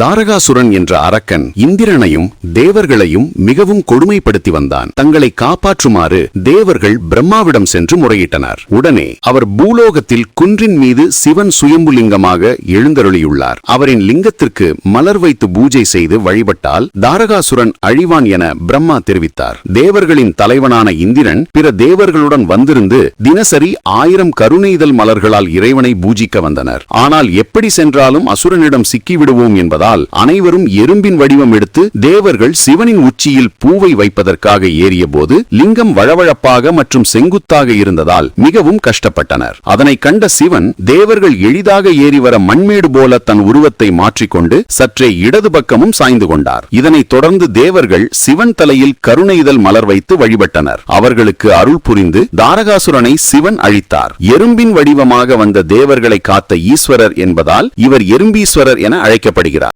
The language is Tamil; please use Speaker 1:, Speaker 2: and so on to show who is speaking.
Speaker 1: தாரகாசுரன் என்ற அரக்கன் இந்திரனையும் தேவர்களையும் மிகவும் கொடுமைப்படுத்தி வந்தான். தங்களை காப்பாற்றுமாறு தேவர்கள் பிரம்மாவிடம் சென்று முறையிட்டனர். உடனே அவர் பூலோகத்தில் குன்றின் மீது சிவன் சுயம்புலிங்கமாக எழுந்தருளியுள்ளார். அவரின் லிங்கத்திற்கு மலர் வைத்து பூஜை செய்து வழிபட்டால் தாரகாசுரன் அழிவான் என பிரம்மா தெரிவித்தார். தேவர்களின் தலைவனான இந்திரன் பிற தேவர்களுடன் வந்திருந்து தினசரி ஆயிரம் கருணைதல் மலர்களால் இறைவனை பூஜிக்க வந்தனர். ஆனால் எப்படி சென்றாலும் அசுரனிடம் சிக்கிவிடுவோம் என்பதால் அனைவரும் எறும்பின் வடிவம் எடுத்து தேவர்கள் சிவனின் உச்சியில் பூவை வைப்பதற்காக ஏறியபோது லிங்கம் வழவழப்பாக மற்றும் செங்குத்தாக இருந்ததால் மிகவும் கஷ்டப்பட்டனர். அதனை கண்ட சிவன் தேவர்கள் எளிதாக ஏறி வர மண்மேடு போல தன் உருவத்தை மாற்றிக்கொண்டு சற்றே இடது பக்கமும் சாய்ந்து கொண்டார். இதனைத் தொடர்ந்து தேவர்கள் சிவன் தலையில் கருணைதல் மலர் வைத்து வழிபட்டனர். அவர்களுக்கு அருள் புரிந்து தாரகாசுரனை சிவன் அழித்தார். எறும்பின் வடிவமாக வந்த தேவர்களை காத்த ஈஸ்வரர் என்பதால் இவர் எறும்பீஸ்வரர் என அழைக்கப்படுகிறார்.